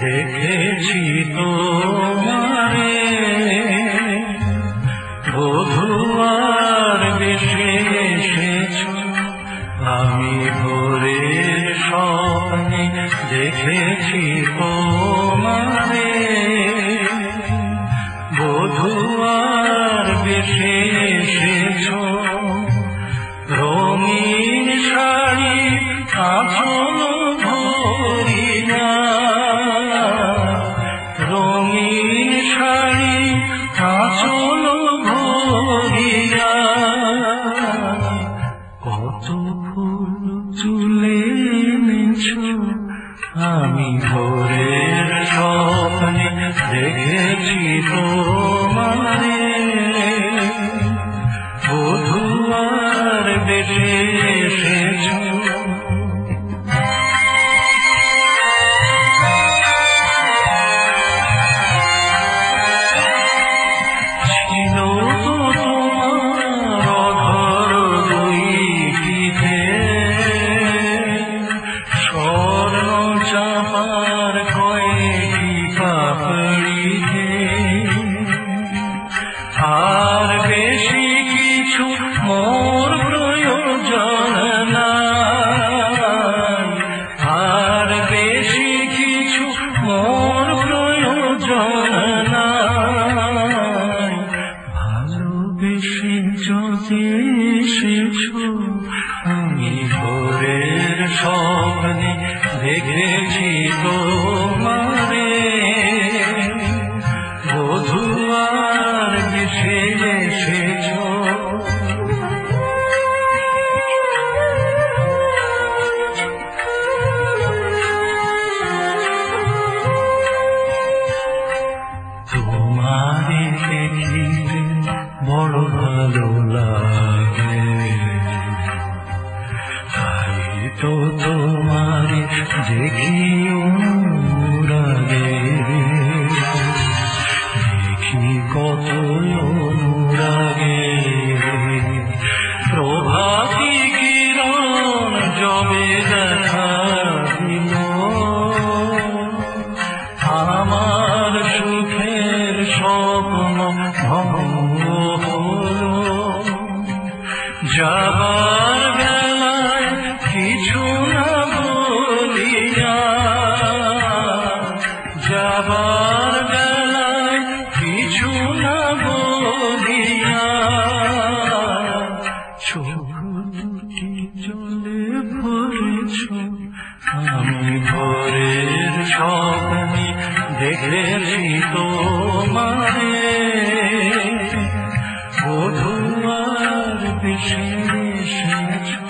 দেখেছি তোমারে। বধুয়ার বেশে এসেছ আমি ভোরে স্বপ্নে দেখেছি তোমারে। বধুয়ার বেশে দেখেছি আমি ভোরের স্বপ্নে দেখেছি তোমারে বড় ভালো লাগে। তাই তো তোমারে দেখি অনুরাগে। দেখি কত অনুরাগে। প্রভাতী কিরণ জবে দেখা আমার সুখের স্বপ্ন ভঙ্গ যাবার বেলায় কিছু না বলিয়া যাবার বেলায় কিছু না বলিয়া ছোটি জলে ভরেছ। আমি ভোরের স্বপ্নে দেখেছি তোমারে 为什么？为？